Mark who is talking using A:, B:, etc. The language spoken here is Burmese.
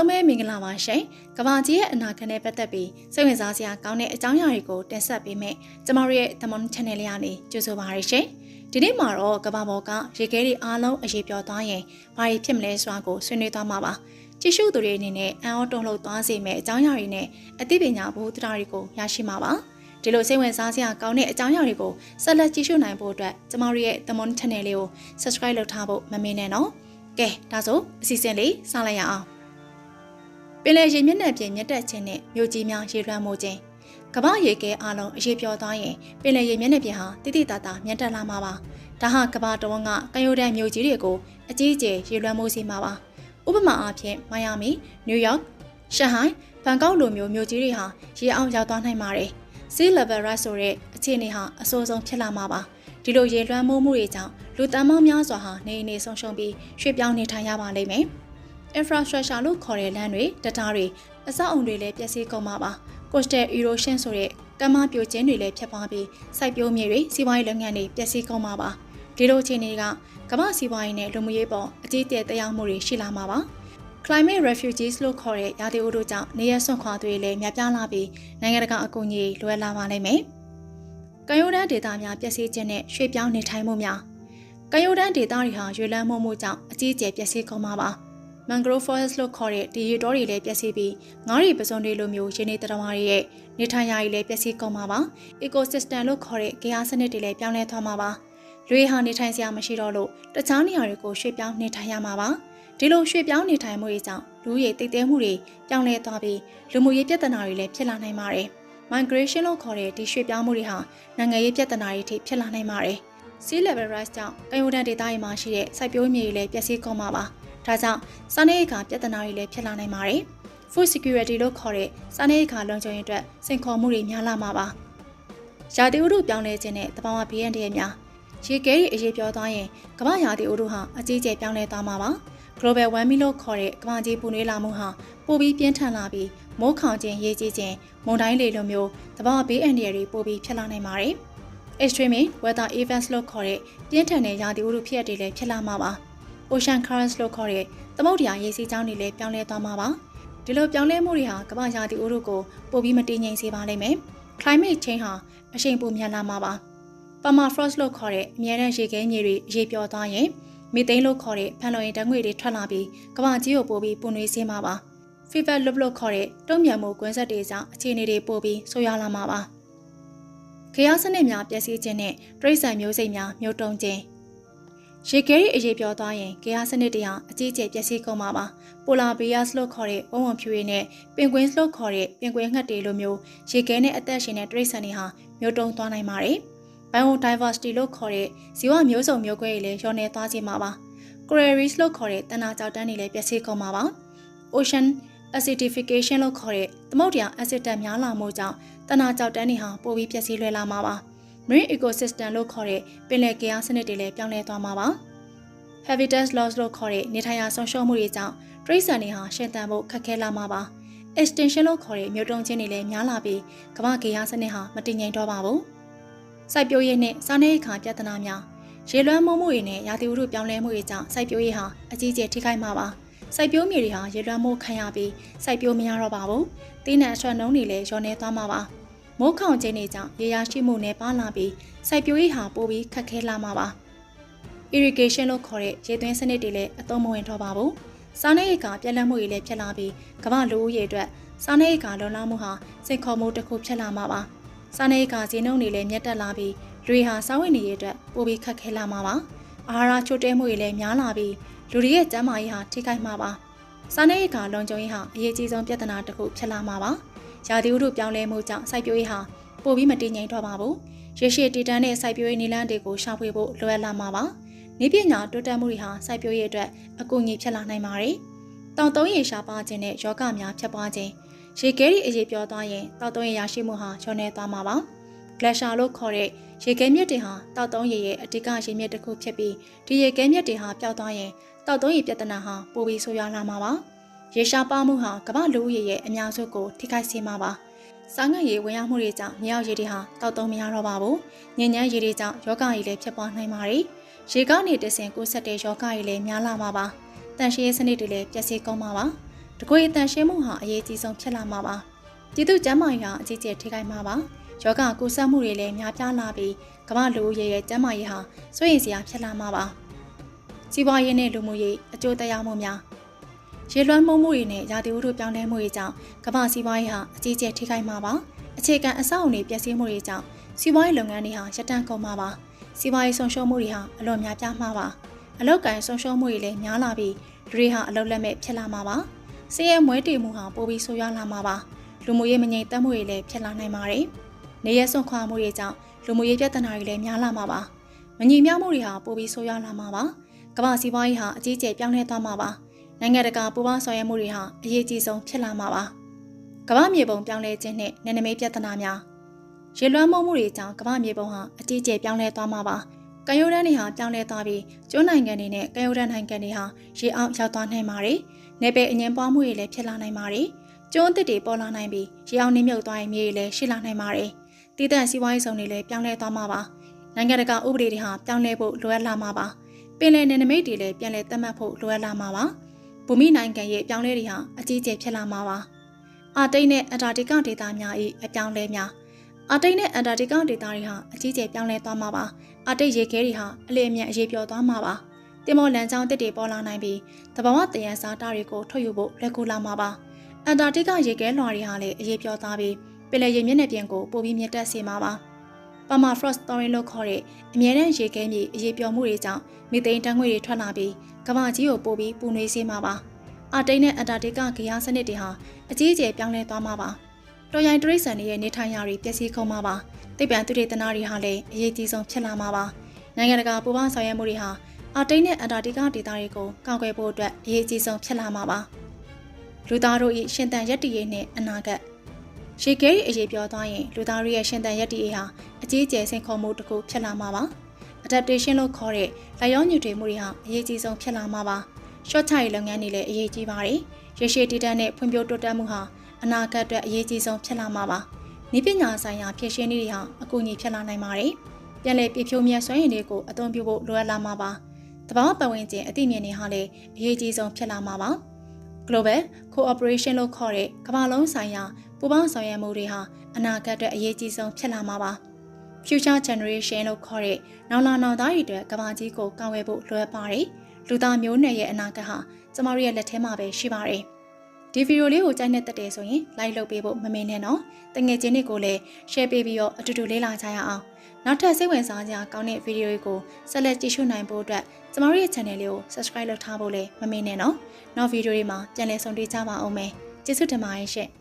A: လုံးပဲမင်္ဂလာပါရှင်။ကဘာကြီးရဲ့အနာဂတ်နဲ့ပတ်သက်ပြီးစိတ်ဝင်စားစရာကောင်းတဲ့အကြောင်းအရာတွေကိုတင်ဆက်ပေးမယ်။ကျမတို့ရဲ့ Demon Channel လေးကနေကြိုဆိုပါရရှင်။ဒီနေ့မှာတော့ကဘာပေါ်ကရေခဲတွေအားလုံးအရေးပြောသွားရင်ဘာတွေဖြစ်မလဲဆိုတာကိုဆွေးနွေးသွားမှာပါ။ကြည့်ရှုသူတွေအနေနဲ့အံ့ဩတုန်လှုပ်သွားစေမယ့်အကြောင်းအရာတွေနဲ့အသိပညာဘုဒ္ဓတာတွေကိုရရှိမှာပါ။ဒီလိုစိတ်ဝင်စားစရာကောင်းတဲ့အကြောင်းအရာတွေကိုဆက်လက်ကြည့်ရှုနိုင်ဖို့အတွက်ကျမတို့ရဲ့ Demon Channel လေးကို Subscribe လုပ်ထားဖို့မမေ့နဲ့နော်။ကဲဒါဆိုအစီအစဉ်လေးစလိုက်ရအောင်။ ပင်လယ်ရေမျက်နှာပြင်မြက်တက်ခြင်းနဲ့မြို့ကြီးများရေလွှမ်းမိုးခြင်းကမ္ဘာရေခဲအလုံးအရေးပြောသွားရင်ပင်လယ်ရေမျက်နှာပြင်ဟာတိတိတသာမြက်တက်လာမှာပါဒါဟာကမ္ဘာတဝန်းကကယိုဒန်မြို့ကြီးတွေကိုအကြီးအကျယ်ရေလွှမ်းမိုးစေမှာပါဥပမာအားဖြင့်မိုင်ယာမီနယူးယောက်ရှန်ဟိုင်းဘန်ကောက်လိုမျိုးမြို့ကြီးတွေဟာရေအောင်ရောက်သွားနိုင်ပါတယ် sea level rise ဆိုတဲ့အခြေအနေဟာအဆိုးဆုံးဖြစ်လာမှာပါဒီလိုရေလွှမ်းမိုးမှုတွေကြောင့်လူတန်းမောင်းများစွာဟာနေနေဆုံးရှုံးပြီးရွှေ့ပြောင်းနေထိုင်ရပါလိမ့်မယ် infrastructure လို့ခေါ်တဲ့လမ်းတွေတံတားတွေအဆောက်အုံတွေလည်းပျက်စီးကုန်မှာပါ coastal erosion ဆိုတဲ့ကမ်းမပြိုကျင်းတွေလည်းဖြစ်ပွားပြီးစိုက်ပျိုးမြေတွေစီးပွားရေးလုပ်ငန်းတွေပျက်စီးကုန်မှာပါဒီလိုအခြေအနေကကမ္ဘာစီးပွားရေးနဲ့လူမှုရေးပေါ်အကြီးအကျယ်တရားမှုတွေရှိလာမှာပါ climate refugees လို့ခေါ်တဲ့ရာသီဥတုကြောင့်နေရဆွန့်ခွာသူတွေလည်းများပြားလာပြီးနိုင်ငံတကာအကူအညီလွယ်လာပါလိမ့်မယ်။ကယိုဒန်ဒေတာများပျက်စီးခြင်းနဲ့ရွှေ့ပြောင်းနေထိုင်မှုများကယိုဒန်ဒေတာတွေဟာရွေလန်းမှုမှုကြောင့်အကြီးအကျယ်ပျက်စီးကုန်မှာပါ။ mangrove forest လို့ခေါ်တဲ့ဒီရေတောတွေလည်းပျက်စီးပြီးငါးရီပစုံတွေလိုမျိုးရင်းနေတရဝါတွေရဲ့နေထိုင်ရာတွေလည်းပျက်စီးကုန်မှာပါ ecosystem လို့ခေါ်တဲ့ဂေဟစနစ်တွေလည်းပြောင်းလဲသွားမှာပါလူတွေဟာနေထိုင်စရာမရှိတော့လို့တခြားနေရာတွေကိုရွှေ့ပြောင်းနေထိုင်ရမှာပါဒီလိုရွှေ့ပြောင်းနေထိုင်မှုတွေကြောင့်လူရည်တိတ်တဲမှုတွေပြောင်းလဲသွားပြီးလူမှုရေးပြဿနာတွေလည်းဖြစ်လာနိုင်ပါတယ် migration လို့ခေါ်တဲ့ဒီရွှေ့ပြောင်းမှုတွေဟာနိုင်ငံရေးပြဿနာတွေထိဖြစ်လာနိုင်ပါတယ် sea level rise ကြောင့်ကယိုဒန်ဒေသတွေမှာရှိတဲ့စိုက်ပျိုးမြေတွေလည်းပျက်စီးကုန်မှာပါ ဒါကြောင့်စားနပ်ရိက္ခာပြဿနာတွေလည်းဖြစ်လာနိုင်ပါတယ်။ food security လို့ခေါ်တဲ့စားနပ်ရိက္ခာလုံခြုံရေးအတွက်စိန်ခေါ်မှုတွေများလာမှာပါ။ရာသီဥတုပြောင်းလဲခြင်းနဲ့တဘာဝဘေးရန်တွေများရေခဲတွေအရေးပြောသွားရင်ကမ္ဘာရာသီဥတုဟာအကြီးအကျယ်ပြောင်းလဲသွားမှာပါ။ global warming လို့ခေါ်တဲ့ကမ္ဘာကြီးပူနွေးလာမှုဟာပိုပြီးပြင်းထန်လာပြီးမိုးခေါင်ခြင်းရေကြီးခြင်းမုန်တိုင်းလေလိုမျိုးတဘာဝဘေးအန္တရာယ်တွေပိုပြီးဖြစ်လာနိုင်ပါတယ်။ extreme weather events လို့ခေါ်တဲ့ပြင်းထန်တဲ့ရာသီဥတုဖြစ်ရပ်တွေလည်းဖြစ်လာမှာပါ။ Ocean Currents လို့ခေါ်တဲ့သမုဒ္ဒရာရေစီးကြောင်းတွေလည်းပြောင်းလဲသွားမှာပါ။ဒီလိုပြောင်းလဲမှုတွေဟာကမ္ဘာရာသီဥတုကိုပိုပြီးမတည်ငြိမ်စေပါလိမ့်မယ်။ Climate change ဟာအရှိန်ပိုများလာမှာပါ။ Permafrost လို့ခေါ်တဲ့အမြဲတမ်းရေခဲမြေတွေရေပျော်သွားရင်မီသိန်းလို့ခေါ်တဲ့ဖန်လုံအိမ်ဓာတ်ငွေတွေထွက်လာပြီးကမ္ဘာကြီးကိုပိုပြီးပူနွေးစေမှာပါ။ Fever loop လို့ခေါ်တဲ့တုံ့ပြန်မှုကွင်းဆက်တွေကြောင့်အခြေအနေတွေပိုပြီးဆိုးရွားလာမှာပါ။ခရီးစနစ်များပျက်စီးခြင်းနဲ့တရိတ်ဆန်မျိုးစိတ်များမြို့တုံခြင်း ရေခဲရီအရေးပြောသွားရင်ဂေဟာစနစ်တွေဟာအကြီးအကျယ်ပျက်စီးကုန်မှာပါပိုလာဘီယာစ်လို့ခေါ်တဲ့ဝုံဝံဖြူရည်နဲ့ပင်ကွင်းလို့ခေါ်တဲ့ပင်ကွင်းငှက်တွေလိုမျိုးရေခဲနဲ့အသက်ရှင်တဲ့တရိတ်ဆန်တွေဟာမျိုးတုံသွားနိုင်ပါတယ် biodiversity လို့ခေါ်တဲ့ဇီဝမျိုးစုံမျိုးကွဲတွေလည်းလျော့နေသွားစေမှာပါ corals လို့ခေါ်တဲ့တဏှာကြောက်တန်းတွေလည်းပျက်စီးကုန်မှာပါ ocean acidification လို့ခေါ်တဲ့သမုဒ္ဒရာ acid ဓာတ်များလာမှုကြောင့်တဏှာကြောက်တန်းတွေဟာပိုပြီးပျက်စီးလွယ်လာမှာပါ marine ecosystem လို့ခေါ်တဲ့ပင်လယ်ကရားစနစ်တွေလည်းပြောင်းလဲသွားမှာပါ habitat loss လို့ခေါ်တဲ့နေထိုင်ရာဆုံးရှုံးမှုတွေကြောင့်တိရစ္ဆာန်တွေဟာရှင်သန်ဖို့ခက်ခဲလာမှာပါ extinction လို့ခေါ်တဲ့မြို့တုံးချင်းတွေလည်းများလာပြီးကမ္ဘာကေယာစနစ်ဟာမတည်ငြိမ်တော့ပါဘူးစိုက်ပျိုးရေးနဲ့စားနပ်ရိက္ခာပြဿနာများရေလွှမ်းမိုးမှုတွေနဲ့ရာသီဥတုပြောင်းလဲမှုတွေကြောင့်စိုက်ပျိုးရေးဟာအကြီးအကျယ်ထိခိုက်မှာပါစိုက်ပျိုးမြေတွေဟာရေလွှမ်းမိုးခံရပြီးစိုက်ပျိုးမရတော့ပါဘူး။တင်းနဲ့အဆွမ်းနှုံးတွေလည်းလျော့နေသွားမှာပါ။ မိုးခေါင်ခြင်းတွေကြောင့်ရေရရှိမှုနဲ့ပါလာပြီးစိုက်ပျိုးရေးဟာပိုပြီးခက်ခဲလာမှာပါ irrigation လို့ခေါ်တဲ့ရေသွင်းစနစ်တွေလည်းအသုံးမဝင်တော့ပါဘူးစားနပ်ရိက္ခာပြက်လက်မှုတွေလည်းဖြစ်လာပြီးကမ္ဘာလူဦးရေအတွက်စားနပ်ရိက္ခာလုံလောက်မှုဟာစိတ်ခေါ်မှုတစ်ခုဖြစ်လာမှာပါစားနပ်ရိက္ခာဈေးနှုန်းတွေလည်းမြင့်တက်လာပြီးလူတွေဟာစားဝတ်နေရေးအတွက်ပိုပြီးခက်ခဲလာမှာပါအာဟာရချို့တဲမှုတွေလည်းများလာပြီးလူတွေရဲ့ကျန်းမာရေးဟာထိခိုက်မှာပါစားနပ်ရိက္ခာလုံခြုံရေးဟာအရေးကြီးဆုံးပြဿနာတစ်ခုဖြစ်လာမှာပါ ရာသီဥတုပြောင်းလဲမှုကြောင့်စိုက်ပျိုးရေးဟာပိုပြီးမတည်ငြိမ်တော့ပါဘူး။ရရှိတည်တန်းတဲ့စိုက်ပျိုးရေးနည်းလမ်းတွေကိုရှာဖွေဖို့လိုအပ်လာမှာပါ။နေပညာတိုးတက်မှုတွေဟာစိုက်ပျိုးရေးအတွက်အကူအညီဖြစ်လာနိုင်ပါတယ်။တောင်သုံးရေရှားပါခြင်းနဲ့ယောဂများဖြစ်ပွားခြင်းရေခဲရီအရေးပြောသွားရင်တောက်သုံးရေရရှိမှုဟာလျော့နေသွားမှာပါ။ glacier လို့ခေါ်တဲ့ရေခဲမြစ်တွေဟာတောက်သုံးရေရဲ့အဓိကရေမြစ်တစ်ခုဖြစ်ပြီးဒီရေခဲမြစ်တွေဟာပျောက်သွားရင်တောက်သုံးရေပြဿနာဟာပိုပြီးဆိုးရွားလာမှာပါ။ ရေရှားပါမှုဟာကမ္ဘာလူဦးရေရဲ့အများစုကိုထိခိုက်စေမှာပါ။စားငတ်ရေဝင်ရောက်မှုတွေကြောင့်မြောက်ရေတွေဟာတောက်သုံးမရတော့ပါဘူး။ညဉ့်ညမ်းရေတွေကြောင့်ယောဂရေလည်းဖြစ်ပွားနိုင်ပါတယ်။ရေကနေတဆင်ကိုဆက်တဲ့ယောဂရေလည်းများလာမှာပါ။တန်ရှင်းရေးစနစ်တွေလည်းပျက်စီးကုန်မှာပါ။တကွေအတန်ရှင်းမှုဟာအရေးကြီးဆုံးဖြစ်လာမှာပါပြည်သူ့ကျန်းမာရေးဟာအကြီးကျယ်ထိခိုက်မှာပါယောဂကူးစက်မှုတွေလည်းများပြားလာပြီးကမ္ဘာလူဦးရေရဲ့ကျန်းမာရေးဟာစိုးရိမ်စရာဖြစ်လာမှာပါစီးပွားရေးနဲ့လူမှုရေးအကျိုးသက်ရောက်မှုများ ရေလွှမ်းမှုမှုတွေနဲ့ရာသီဥတုပြောင်းလဲမှုတွေကြောင့်ကမ္ဘာစီးပွားရေးဟာအကြီးကျယ်ထိခိုက်မှာပါအခြေခံအဆောက်အအုံတွေပျက်စီးမှုတွေကြောင့်စီးပွားရေးလုပ်ငန်းတွေဟာရပ်တန့်ကုန်မှာပါစီးပွားရေးဆုံးရှုံးမှုတွေဟာအလွန်များပြားမှာပါအလောက်ကန်ဆုံးရှုံးမှုတွေလည်းများလာပြီးလူတွေဟာအလောက်လက်မဲ့ဖြစ်လာမှာပါဆင်းရဲမွဲတေမှုဟာပိုပြီးဆိုးရွားလာမှာပါလူမှုရေးမငြိမ်သက်မှုတွေလည်းဖြစ်လာနိုင်ပါတယ်နေရစွန့်ခွာမှုတွေကြောင့်လူမှုရေးပြဿနာတွေလည်းများလာမှာပါမညီမျှမှုတွေဟာပိုပြီးဆိုးရွားလာမှာပါကမ္ဘာစီးပွားရေးဟာအကြီးအကျယ်ပြောင်းလဲသွားမှာပါ နိုင်ငံတကာပူးပေါင်းဆောင်ရွက်မှုတွေဟာအရေးကြီးဆုံးဖြစ်လာမှာပါကမ္ဘာမြေပုံပြောင်းလဲခြင်းနဲ့နယ်နိမိတ်ပြဿနာများရေလွှမ်းမိုးမှုတွေကြောင့်ကမ္ဘာမြေပုံဟာအကြီးအကျယ်ပြောင်းလဲသွားမှာပါကံရိုးတန်းတွေဟာပြောင်းလဲသွားပြီးကျွန်းနိုင်ငံတွေနဲ့ကံရိုးတန်းနိုင်ငံတွေဟာရေအောင်ရောက်သွားနိုင်ပါတယ်။နယ်ပယ်အငင်းပွားမှုတွေလည်းဖြစ်လာနိုင်ပါတယ်။ကျွန်းအသစ်တွေပေါ်လာနိုင်ပြီးရေအောင်နှိမ့်မြုပ်သွားရင်မြေတွေလည်းရှိလာနိုင်ပါတယ်။တည်တံ့စီးပွားရေးဆောင်တွေလည်းပြောင်းလဲသွားမှာပါ။နိုင်ငံတကာဥပဒေတွေဟာပြောင်းလဲဖို့လိုအပ်လာမှာပါ။ပင်လယ်နယ်နိမိတ်တွေလည်းပြန်လည်သတ်မှတ်ဖို့လိုအပ်လာမှာပါ။ ဘူမိနိုင်ငံရဲ့ပြောင်းလဲတွေဟာအကြီးအကျယ်ဖြစ်လာမှာပါ။အာတိတ်နဲ့အန်တာတီကဒေသများ၏အပြောင်းလဲများအာတိတ်နဲ့အန်တာတီကဒေသတွေဟာအကြီးကျယ်ပြောင်းလဲသွားမှာပါ။အာတိတ်ရေခဲတွေဟာအလင်းအမြန်အရေးပြောသွားမှာပါ။တင်မောလန်ချောင်းတစ်တွေပေါ်လာနိုင်ပြီးတဘာဝတယံစားတာတွေကိုထုတ်ယူဖို့လက်ကူလာမှာပါ။အန်တာတီကရေခဲလွှာတွေဟာလည်းအရေးပြောသွားပြီးပင်လယ်ရေမျက်နှာပြင်ကိုပိုပြီးမြင့်တက်စေမှာပါ။ permafrost thawing လို့ခေါ်တဲ့အမြဲတမ်းရေခဲမြေအရေးပြောမှုတွေကြောင့်မီသိန်းတန်းငွေတွေထွက်လာပြီး ကမ္ဘာကြီးကိုပိုပြီးပူနွေးစေမှာပါ။အာတိတ်နဲ့အန်တာတီကဂေယစနစ်တွေဟာအကြီးအကျယ်ပြောင်းလဲသွားမှာပါ။တော်ရိုင်တရိတ်ဆန်တွေရဲ့နေထိုင်ရာတွေပျက်စီးကုန်မှာပါ။တိပ္ပံသူတေသနာတွေဟာလည်းအရေးကြီးဆုံးဖြစ်လာမှာပါ။နိုင်ငံတကာပူးပေါင်းဆောင်ရွက်မှုတွေဟာအာတိတ်နဲ့အန်တာတီကဒေသတွေကိုကာကွယ်ဖို့အတွက်အရေးကြီးဆုံးဖြစ်လာမှာပါ။လူသားတို့၏ရှင်သန်ရည်တည်ရေးနဲ့အနာဂတ်ရေခဲရီအရေးပြောသွားရင်လူသားတို့ရဲ့ရှင်သန်ရည်တည်ရေးဟာအကြီးအကျယ်စိန်ခေါ်မှုတစ်ခုဖြစ်လာမှာပါ။ adaptation လို့ခေါ်တဲ့လက်ရောညှိတွေမှုတွေဟာအရေးကြီးဆုံးဖြစ်လာမှာပါ။ short ချရေးလုပ်ငန်းတွေလည်းအရေးကြီးပါတယ်။ရရှိတည်တတ်တဲ့ဖွံ့ဖြိုးတိုးတက်မှုဟာအနာဂတ်အတွက်အရေးကြီးဆုံးဖြစ်လာမှာပါ။ဤပညာဆိုင်ရာဖြည့်ရှင်းနည်းတွေဟာအကူအညီဖြစ်လာနိုင်ပါတယ်။ပြန်လည်ပြဖြိုးမြတ်စွမ်းရည်တွေကိုအသုံးပြုဖို့လိုအပ်လာမှာပါ။တဘာဝပတ်ဝန်းကျင်အသိဉာဏ်တွေဟာလည်းအရေးကြီးဆုံးဖြစ်လာမှာပါ။ Global Cooperation လို့ခေါ်တဲ့ကမ္ဘာလုံးဆိုင်ရာပူးပေါင်းဆောင်ရွက်မှုတွေဟာအနာဂတ်အတွက်အရေးကြီးဆုံးဖြစ်လာမှာပါ။ Future Generation လို့ခေါ်တဲ့နောက်လာနောက်သားတွေအတွက်ကမ္ဘာကြီးကိုကာဝယ်ဖို့လိုအပ်ပါတယ်။လူသားမျိုးနွယ်ရဲ့အနာဂတ်ဟာကျမတို့ရဲ့လက်ထဲမှာပဲရှိပါတယ်။ဒီဗီဒီယိုလေးကိုကြိုက်နေတဲ့တဲ့ဆိုရင် like လုပ်ပေးဖို့မမေ့နဲ့နော်။တငယ်ချင်းတွေကိုလည်း share ပေးပြီးတော့အတူတူလေ့လာကြရအောင်။နောက်ထပ်စိတ်ဝင်စားစရာကောင်းတဲ့ဗီဒီယိုတွေကိုဆက်လက်ကြည့်ရှုနိုင်ဖို့အတွက်ကျမတို့ရဲ့ channel လေးကို subscribe လုပ်ထားဖို့လည်းမမေ့နဲ့နော်။နောက်ဗီဒီယိုတွေမှာပြန်လည်ဆုံတွေ့ကြပါအောင်မယ်။ကျေးဇူးတင်ပါတယ်ရှင့်။